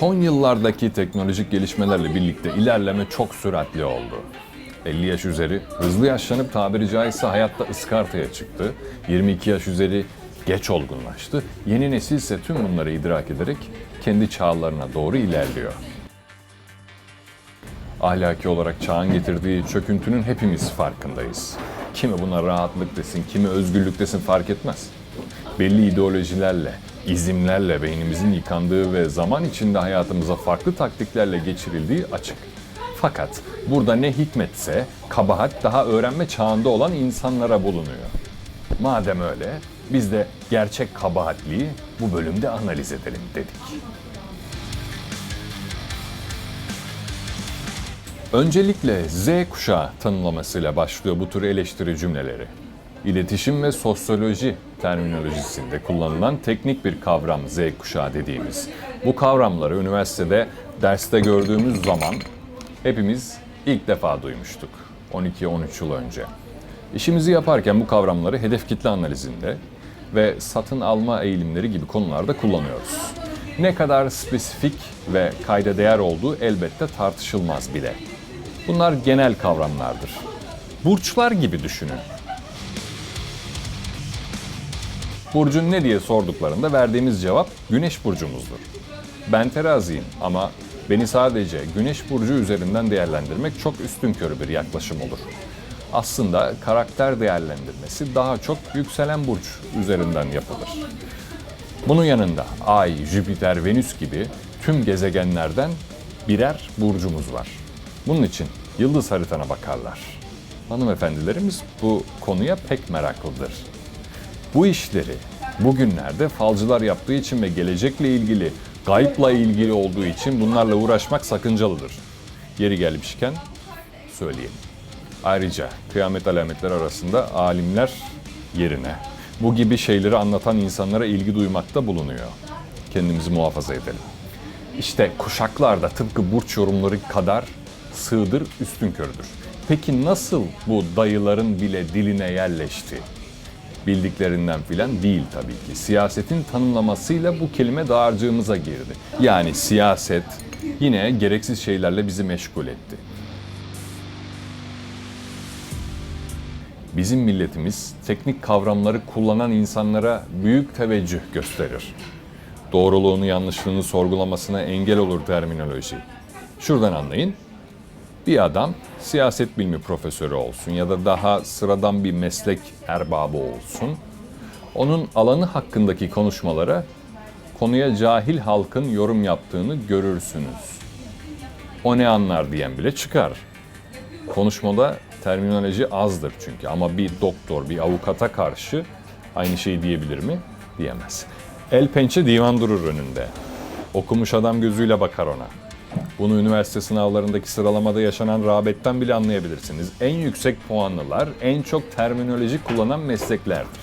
Son yıllardaki teknolojik gelişmelerle birlikte ilerleme çok süratli oldu. 50 yaş üzeri hızlı yaşlanıp tabiri caizse hayatta ıskartaya çıktı. 22 yaş üzeri geç olgunlaştı. Yeni nesil ise tüm bunları idrak ederek kendi çağlarına doğru ilerliyor. Ahlaki olarak çağın getirdiği çöküntünün hepimiz farkındayız. Kimi buna rahatlık desin, kimi özgürlük desin fark etmez. Belli ideolojilerle, izimlerle beynimizin yıkandığı ve zaman içinde hayatımıza farklı taktiklerle geçirildiği açık. Fakat burada ne hikmetse kabahat daha öğrenme çağında olan insanlara bulunuyor. Madem öyle, biz de gerçek kabahatliği bu bölümde analiz edelim dedik. Öncelikle Z kuşağı tanımlamasıyla başlıyor bu tür eleştiri cümleleri. İletişim ve sosyoloji terminolojisinde kullanılan teknik bir kavram Z kuşağı dediğimiz. Bu kavramları üniversitede derste gördüğümüz zaman hepimiz ilk defa duymuştuk. 12-13 yıl önce. İşimizi yaparken bu kavramları hedef kitle analizinde ve satın alma eğilimleri gibi konularda kullanıyoruz. Ne kadar spesifik ve kayda değer olduğu elbette tartışılmaz bile. Bunlar genel kavramlardır. Burçlar gibi düşünün. Burcun ne diye sorduklarında verdiğimiz cevap Güneş burcumuzdur. Ben teraziyim ama beni sadece Güneş burcu üzerinden değerlendirmek çok üstünkörü bir yaklaşım olur. Aslında karakter değerlendirmesi daha çok yükselen burç üzerinden yapılır. Bunun yanında Ay, Jüpiter, Venüs gibi tüm gezegenlerden birer burcumuz var. Bunun için yıldız haritana bakarlar. Hanımefendilerimiz bu konuya pek meraklıdır. Bu işleri bugünlerde falcılar yaptığı için ve gelecekle ilgili, gayipla ilgili olduğu için bunlarla uğraşmak sakıncalıdır. Yeri gelmişken söyleyelim. Ayrıca kıyamet alametleri arasında alimler yerine bu gibi şeyleri anlatan insanlara ilgi duymakta bulunuyor. Kendimizi muhafaza edelim. İşte kuşaklar da tıpkı burç yorumları kadar sığdır üstünkördür. Peki nasıl bu dayıların bile diline yerleşti? Bildiklerinden filan değil tabii ki. Siyasetin tanımlamasıyla bu kelime dağarcığımıza girdi. Yani siyaset yine gereksiz şeylerle bizi meşgul etti. Bizim milletimiz teknik kavramları kullanan insanlara büyük teveccüh gösterir. Doğruluğunu yanlışlığını sorgulamasına engel olur terminoloji. Şuradan anlayın. Bir adam siyaset bilimi profesörü olsun ya da daha sıradan bir meslek erbabı olsun. Onun alanı hakkındaki konuşmalara konuya cahil halkın yorum yaptığını görürsünüz. O ne anlar diyen bile çıkar. Konuşmada terminoloji azdır çünkü ama bir doktor, bir avukata karşı aynı şeyi diyebilir mi? Diyemez. El pençe divan durur önünde. Okumuş adam gözüyle bakar ona. Bunu üniversite sınavlarındaki sıralamada yaşanan rağbetten bile anlayabilirsiniz. En yüksek puanlılar en çok terminoloji kullanan mesleklerdir.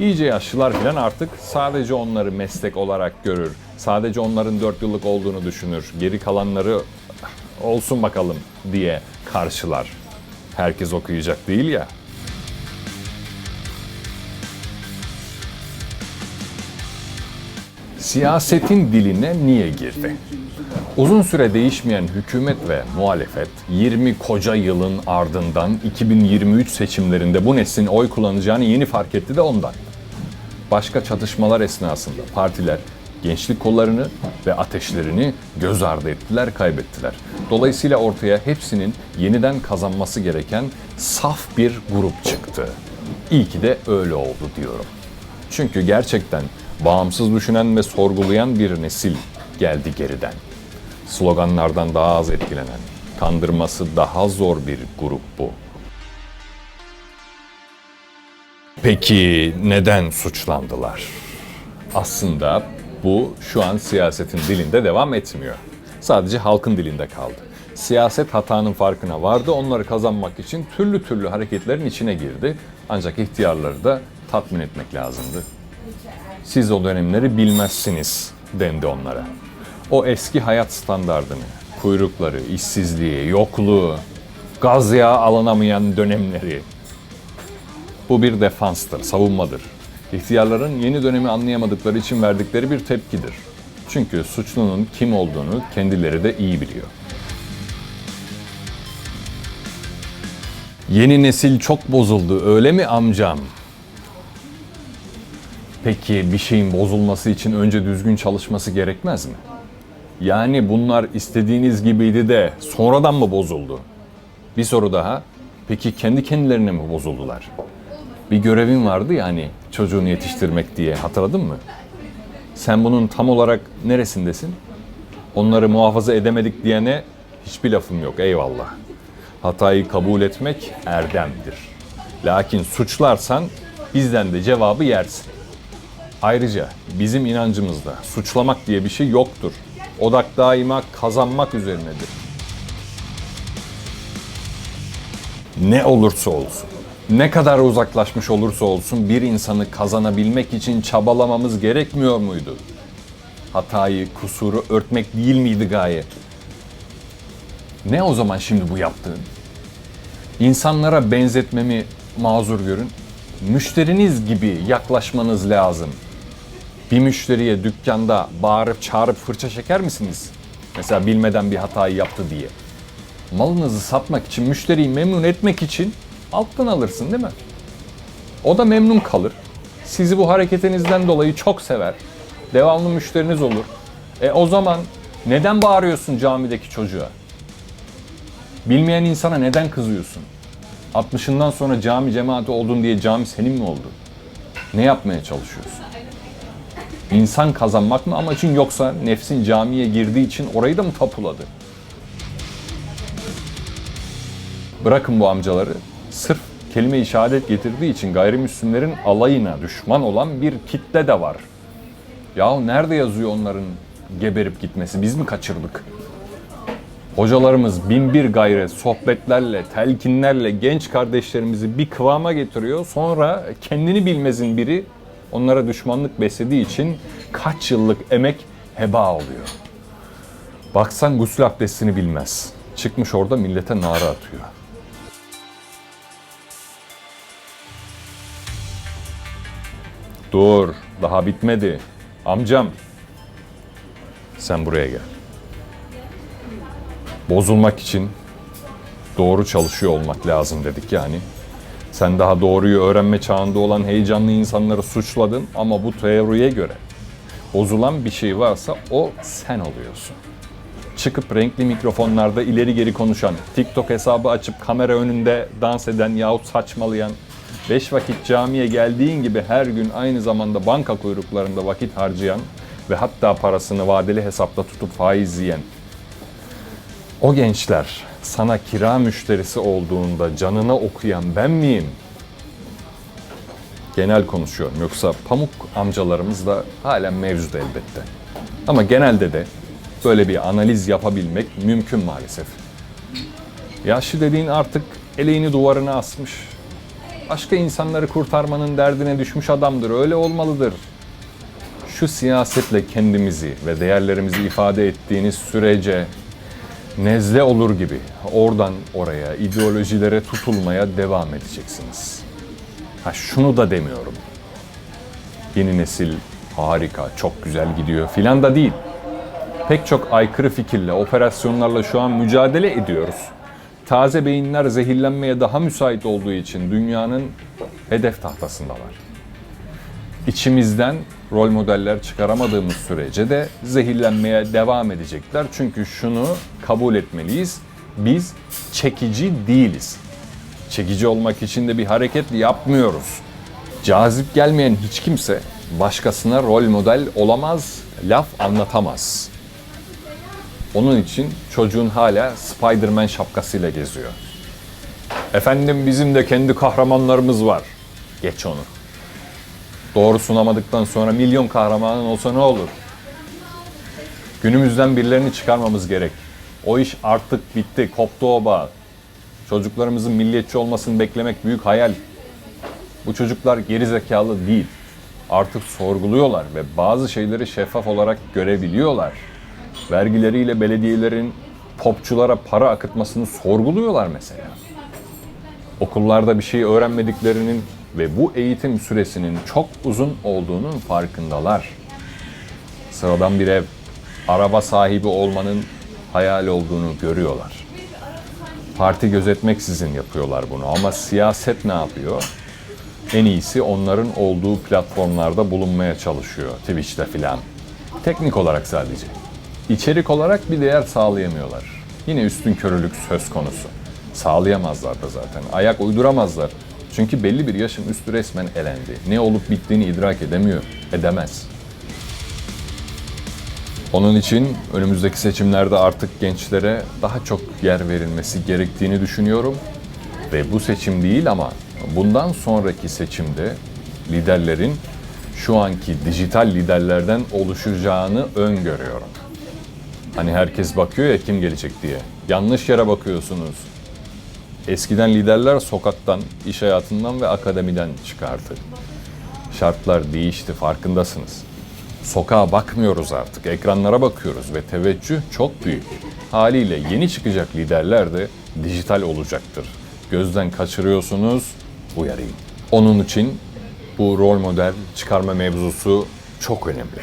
İyice yaşlılar filan artık sadece onları meslek olarak görür. Sadece onların dört yıllık olduğunu düşünür. Geri kalanları olsun bakalım diye karşılar. Herkes okuyacak değil ya. Siyasetin diline niye girdi? Uzun süre değişmeyen hükümet ve muhalefet 20 koca yılın ardından 2023 seçimlerinde bu neslin oy kullanacağını yeni fark etti de ondan. Başka çatışmalar esnasında partiler gençlik kollarını ve ateşlerini göz ardı ettiler, kaybettiler. Dolayısıyla ortaya hepsinin yeniden kazanması gereken saf bir grup çıktı. İyi ki de öyle oldu diyorum. Çünkü gerçekten bağımsız düşünen ve sorgulayan bir nesil geldi geriden. Sloganlardan daha az etkilenen, kandırması daha zor bir grup bu. Peki neden suçlandılar? Aslında bu şu an siyasetin dilinde devam etmiyor. Sadece halkın dilinde kaldı. Siyaset hatanın farkına vardı. Onları kazanmak için türlü türlü hareketlerin içine girdi. Ancak ihtiyarları da tatmin etmek lazımdı. Siz o dönemleri bilmezsiniz dendi onlara. O eski hayat standardını, kuyrukları, işsizliği, yokluğu, gaz yağı alınamayan dönemleri. Bu bir defanstır, savunmadır. İhtiyarların yeni dönemi anlayamadıkları için verdikleri bir tepkidir. Çünkü suçlunun kim olduğunu kendileri de iyi biliyor. Yeni nesil çok bozuldu öyle mi amcam? Peki bir şeyin bozulması için önce düzgün çalışması gerekmez mi? Yani bunlar istediğiniz gibiydi de sonradan mı bozuldu? Bir soru daha. Peki kendi kendilerine mi bozuldular? Bir görevin vardı ya hani çocuğunu yetiştirmek diye hatırladın mı? Sen bunun tam olarak neresindesin? Onları muhafaza edemedik diyene hiçbir lafım yok eyvallah. Hatayı kabul etmek erdemdir. Lakin suçlarsan bizden de cevabı yersin. Ayrıca bizim inancımızda suçlamak diye bir şey yoktur. Odak daima kazanmak üzerinedir. Ne olursa olsun, ne kadar uzaklaşmış olursa olsun bir insanı kazanabilmek için çabalamamız gerekmiyor muydu? Hatayı, kusuru örtmek değil miydi gaye? Ne o zaman şimdi bu yaptığın? İnsanlara benzetmemi mazur görün. Müşteriniz gibi yaklaşmanız lazım. Bir müşteriye dükkanda bağırıp çağırıp fırça çeker misiniz? Mesela bilmeden bir hatayı yaptı diye. Malınızı satmak için, müşteriyi memnun etmek için alttan alırsın değil mi? O da memnun kalır. Sizi bu hareketinizden dolayı çok sever. Devamlı müşteriniz olur. E o zaman neden bağırıyorsun camideki çocuğa? Bilmeyen insana neden kızıyorsun? 60'ından sonra cami cemaati oldun diye cami senin mi oldu? Ne yapmaya çalışıyorsun? İnsan kazanmak mı amacın yoksa nefsin camiye girdiği için orayı da mı tapuladı? Bırakın bu amcaları. Sırf kelime-i şehadet getirdiği için gayrimüslimlerin alayına düşman olan bir kitle de var. Yahu nerede yazıyor onların geberip gitmesi? Biz mi kaçırdık? Hocalarımız bin bir gayret, sohbetlerle, telkinlerle genç kardeşlerimizi bir kıvama getiriyor. Sonra kendini bilmezin biri onlara düşmanlık beslediği için kaç yıllık emek heba oluyor. Baksan gusül abdestini bilmez. Çıkmış orada millete nara atıyor. Dur, daha bitmedi. Amcam, sen buraya gel. Bozulmak için doğru çalışıyor olmak lazım dedik yani. Sen daha doğruyu öğrenme çağında olan heyecanlı insanları suçladın ama bu teoriye göre bozulan bir şey varsa o sen oluyorsun. Çıkıp renkli mikrofonlarda ileri geri konuşan, TikTok hesabı açıp kamera önünde dans eden yahut saçmalayan, beş vakit camiye geldiğin gibi her gün aynı zamanda banka kuyruklarında vakit harcayan ve hatta parasını vadeli hesapta tutup faiz yiyen o gençler sana kira müşterisi olduğunda canına okuyan ben miyim? Genel konuşuyorum yoksa pamuk amcalarımız da halen mevcut elbette. Ama genelde de böyle bir analiz yapabilmek mümkün maalesef. Yaşlı dediğin artık eleğini duvarına asmış. Başka insanları kurtarmanın derdine düşmüş adamdır. Öyle olmalıdır. Şu siyasetle kendimizi ve değerlerimizi ifade ettiğiniz sürece nezle olur gibi oradan oraya ideolojilere tutulmaya devam edeceksiniz. Ha şunu da demiyorum. Yeni nesil harika, çok güzel gidiyor filan da değil. Pek çok aykırı fikirle, operasyonlarla şu an mücadele ediyoruz. Taze beyinler zehirlenmeye daha müsait olduğu için dünyanın hedef tahtasındalar. İçimizden rol modeller çıkaramadığımız sürece de zehirlenmeye devam edecekler. Çünkü şunu kabul etmeliyiz. Biz çekici değiliz. Çekici olmak için de bir hareket yapmıyoruz. Cazip gelmeyen hiç kimse başkasına rol model olamaz, laf anlatamaz. Onun için çocuğun hala Spider-Man şapkasıyla geziyor. Efendim bizim de kendi kahramanlarımız var. Geç onu. Doğru sunamadıktan sonra milyon kahramanın olsa ne olur? Günümüzden birilerini çıkarmamız gerek. O iş artık bitti, koptu o bağ. Çocuklarımızın milliyetçi olmasını beklemek büyük hayal. Bu çocuklar geri zekalı değil. Artık sorguluyorlar ve bazı şeyleri şeffaf olarak görebiliyorlar. Vergileriyle belediyelerin popçulara para akıtmasını sorguluyorlar mesela okullarda bir şey öğrenmediklerinin ve bu eğitim süresinin çok uzun olduğunun farkındalar. Sıradan bir ev, araba sahibi olmanın hayal olduğunu görüyorlar. Parti gözetmeksizin yapıyorlar bunu ama siyaset ne yapıyor? En iyisi onların olduğu platformlarda bulunmaya çalışıyor. Twitch'te filan. Teknik olarak sadece. İçerik olarak bir değer sağlayamıyorlar. Yine üstün körülük söz konusu. Sağlayamazlar da zaten. Ayak uyduramazlar. Çünkü belli bir yaşın üstü resmen elendi. Ne olup bittiğini idrak edemiyor. Edemez. Onun için önümüzdeki seçimlerde artık gençlere daha çok yer verilmesi gerektiğini düşünüyorum. Ve bu seçim değil ama bundan sonraki seçimde liderlerin şu anki dijital liderlerden oluşacağını öngörüyorum. Hani herkes bakıyor ya kim gelecek diye. Yanlış yere bakıyorsunuz. Eskiden liderler sokaktan, iş hayatından ve akademiden çıkardı. Şartlar değişti farkındasınız. Sokağa bakmıyoruz artık, ekranlara bakıyoruz ve teveccüh çok büyük. Haliyle yeni çıkacak liderler de dijital olacaktır. Gözden kaçırıyorsunuz, uyarayım. Onun için bu rol model çıkarma mevzusu çok önemli.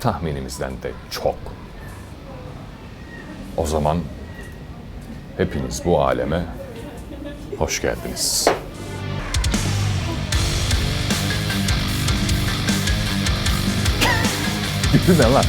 Tahminimizden de çok. O zaman hepiniz bu aleme hoş geldiniz. Gülme lan.